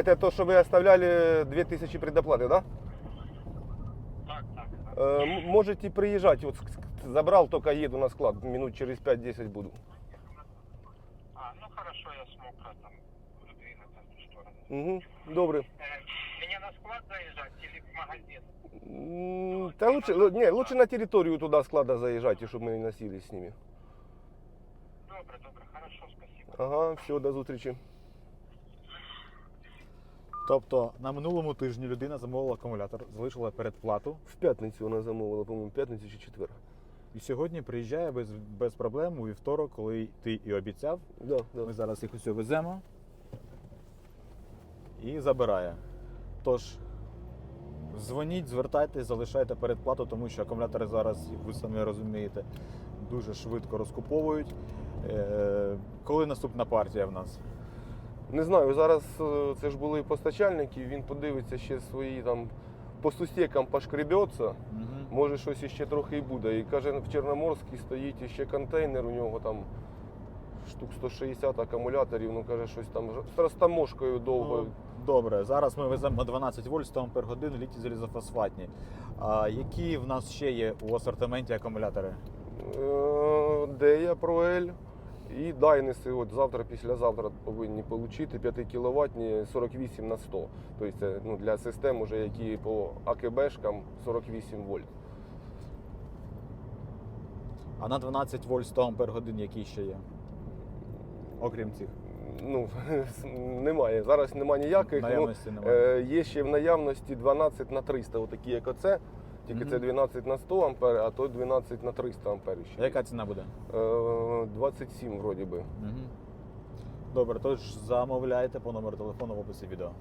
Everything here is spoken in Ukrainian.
Это то, что вы оставляли 2000 предоплаты, да? Так, так, так. Э, м- можете приезжать. Вот с- с- забрал, только еду на склад. Минут через 5-10 буду. А, ну хорошо, я смог а, там двигаться в ту сторону. Угу. Добре. Э, мне на склад заезжать или в магазин? М, Да лучше, лу- не, лучше на территорию туда склада заезжайте, чтобы мы не носились с ними. Добре, добре, хорошо, спасибо. Ага, все, до зустрічі. Тобто на минулому тижні людина замовила акумулятор, залишила передплату, В п'ятницю вона замовила, по-моєму, п'ятницю чи четвер. і сьогодні приїжджає без, без проблем у вівторок, коли ти і обіцяв. Да, да. Ми зараз їх усе веземо і забирає. Тож, дзвоніть, звертайтесь, залишайте передплату, тому що акумулятори зараз, як ви самі розумієте, дуже швидко розкуповують. Е, коли наступна партія в нас? Не знаю, зараз е, це ж були постачальники, він подивиться ще свої там по сусікам пошкребеться. Угу. Може щось іще трохи і буде. І каже, в Чорноморській стоїть іще контейнер, у нього там штук 160 акумуляторів, ну каже, щось там з розтаможкою довго. Ну, добре, зараз ми веземо 12 вольт 100 ампер годин літі залізофосфатні. А які в нас ще є у асортименті акумулятори? Е, Дея Проель і Дайнеси. От завтра, післязавтра повинні отримати 5 кВт 48 на 100. Тобто це ну, для систем, уже, які по АКБшкам 48 вольт. А на 12 вольт 100 ампер годин які ще є? Окрім цих. Ну, немає. Зараз немає ніяких. Наявності ну, немає. Е, є ще в наявності 12 на 300, отакі як оце. Тільки це 12 на 100 ампер, а то 12 на 300 ампер А яка ціна буде? Е, 27 вроді би. Добре, тож замовляйте по номеру телефону в описі відео.